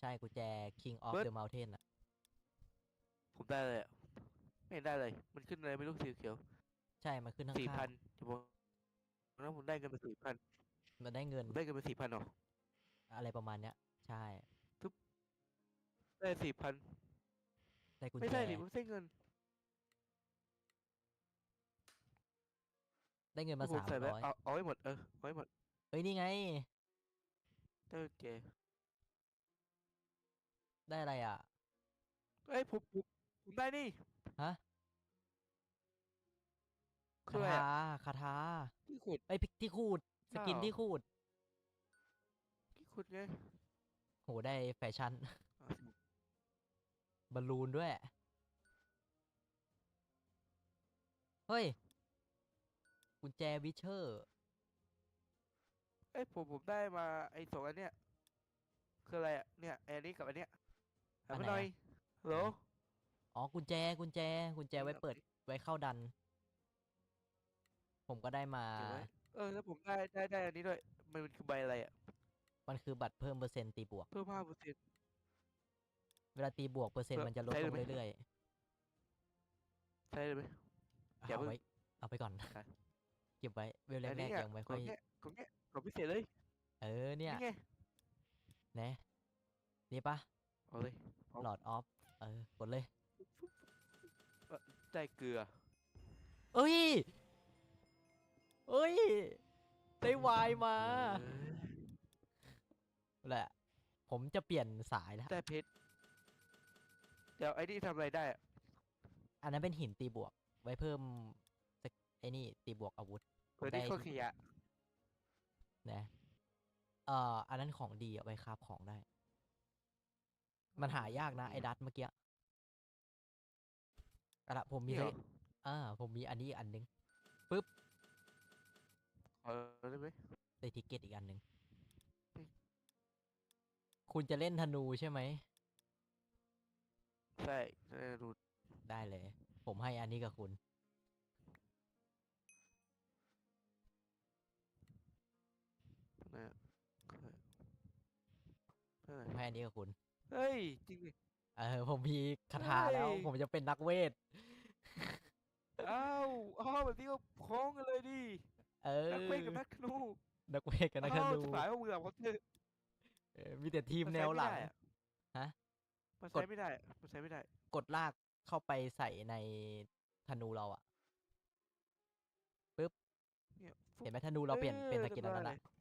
ใช่กุญแจ King of เบิร์ด the Mountain อะผมได้เลยอะไม่เห็นได้เลย มันขึ้นอะไรไม่รู้สีเขียวใช่มันขึ้นข้างสี่พันๆจะบอกแล้วผมได้เงินมาสี่พันมันได้เงินผมได้เงินมาสี่พันหรอ อะไรประมาณเนี้ย ใช่ได้สี่พันได้กุญไม่แจใช่ดิผมไม่ใช่เงิน ได้เงินมาที่ผมสามใส่ไว้ร้อยเอาเอาไว้หมดเออเอาไว้หมดเฮ้ยนี่ไง ได้โอเค ได้อะไรอะ เอ้ยผมผมผมได้นี่ฮะคือคาอะไรถาอะคาถาที่ขุด ไอ้ยพริกที่ขูด สกินอ้าว ที่ขูดที่ขุดไงโหได้แฟชั่น อะบอลลูนด้วย เฮ้ย กุญแจวิเชอร์ เอ้ยผมผมได้มาไอ้สองอันเนี้ยคืออะไรอะเนี่ยไอ้อันนี้กับอันเนี้ย หันอันมาไหนหน่อยอะฮัลโหลอ๋อกุญแจกุญแจกุญแจไว้นี่ครับเปิดไว้เข้าดัน ผมก็ได้มา เก็บไว้เออแล้วผมได้ได้ได้อันนี้ด้วย มันคือใบอะไรอะ มันคือบัตรเพิ่มเปอร์เซ็นต์ตีบวก เพิ่มห้าเปอร์เซ็นต์ เวลาตีบวกเปอร์เซ็นต์เพิ่มมันจะลดใช้ลได้งไหมเรื่อยใช่เลยไหม ๆ อย่าเอาเพิ่งไว้ เอาไปก่อน ครับ เก็บไว้ เวลอันแรนี้กอะๆยังไม่ขค่อองย เนี้ยของเนี้ยของพิเศษเลยเออเนี่ยนี่ไง นะนี่ปะ เอาเลย เอา หลอดออฟ เออกดเลย ได้เกลือ เอ้ย เอ้ย ได้วายมาเออแหละ ผมจะเปลี่ยนสายแล้ว ได้เพชร เดี๋ยวไอ้นี่ทำอะไรได้อะอันนั้นเป็นหินตีบวก ไว้เพิ่มสกไอ้นี่ตีบวกอาวุธเปิดได้ที่ข้อขยะ นะ เอ่อ อันนั้นของดีเอาไว้คราบของได้ มันหายากนะไอ้ดัตเมื่อกี้อะละผมมีนี่เหรอสลิอ่าผมมีอันนี้อีกอันนึงเออได้ไหมได้ทิกเก็ตอีกอันนึงอืมคุณจะเล่นธนูใช่ไหม ใช่ได้ดูได้เลย ผมให้อันนี้กับคุณ นะเออผมให้อันนี้กับคุณ เฮ้ย จริงดิ เออผมมีคาถาแล้ว เฮ้ย ผมจะเป็นนักเวท อ้าวอ้าวแบบนี้ก็คล้องกันเลยดิเออ นักเวทกับนักธนูนักเวทกับนักธอ้าวนูสายว่าเบื่อเขาเถอะเออมีแต่ทีมมันแนใช้วไม่หลังได้อะฮะ มันกดใช้ไม่ได้อะมันใช้ไม่ได้กดลากเข้าไปใส่ในธนูเราอะเนี่ยฟุ๊บเห็นไหมธนูเราเปลี่ยนเป็นสกินอันนั้นเรีละยบร้อยเลย